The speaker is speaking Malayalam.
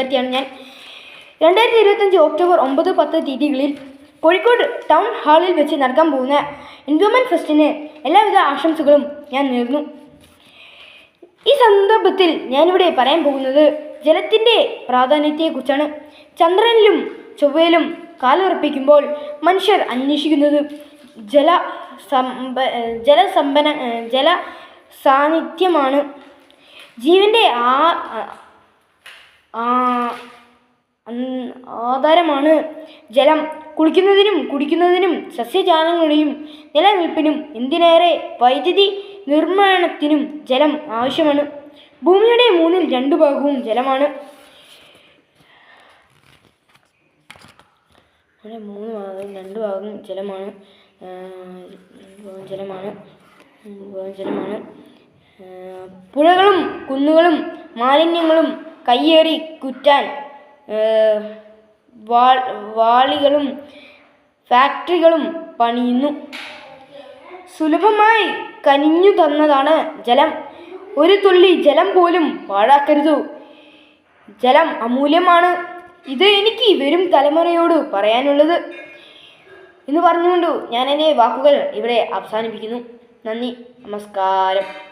വിദ്യാർത്ഥിയാണ് ഞാൻ. രണ്ടായിരത്തി ഇരുപത്തഞ്ച് ഒക്ടോബർ ഒമ്പത് പത്ത് തീയതികളിൽ കോഴിക്കോട് ടൗൺ ഹാളിൽ വെച്ച് നടക്കാൻ പോകുന്ന എൻവയോൺമെന്റ് ഫെസ്റ്റിന് എല്ലാവിധ ആശംസകളും ഞാൻ നേർന്നു. ഈ സന്ദർഭത്തിൽ ഞാനിവിടെ പറയാൻ പോകുന്നത് ജലത്തിന്റെ പ്രാധാന്യത്തെക്കുറിച്ചാണ്. ചന്ദ്രനിലും ചൊവ്വയിലും കാലുറപ്പിക്കുമ്പോൾ മനുഷ്യർ അന്വേഷിക്കുന്നത് ജല സമ്പ ജലസമ്പന്ന ജല സാന്നിധ്യമാണ്. ജീവന്റെ ആ ആ അൻ- ആധാരമാണ്. ജലം കുളിക്കുന്നതിനും കുടിക്കുന്നതിനും സസ്യജാലങ്ങളുടെയും നിലനിൽപ്പിനും എന്തിനേറെ വൈദ്യുതി നിർമ്മാണത്തിനും ജലം ആവശ്യമാണ്. ഭൂമിയുടെ മൂന്നിൽ രണ്ടു ഭാഗവും ജലമാണ്. മൂന്ന് ഭാഗം രണ്ട് ഭാഗം ജലമാണ്. ജലമാണ്. ജലമാണ്. പുഴകളും കുന്നുകളും മാലിന്യങ്ങളും കയ്യേറി കുറ്റാൻ വാളികളും ഫാക്ടറികളും പണിയുന്നു. സുലഭമായി കനിഞ്ഞു തന്നതാണ് ജലം. ഒരു തുള്ളി ജലം പോലും പാഴാക്കരുത്. ജലം അമൂല്യമാണ്. ഇത് എനിക്ക് വരും തലമുറയോട് പറയാനുള്ളത്. എന്ന് പറഞ്ഞുകൊണ്ട് ഞാൻ എന്റെ വാക്കുകൾ ഇവിടെ അവസാനിപ്പിക്കുന്നു. നന്ദി. നമസ്കാരം.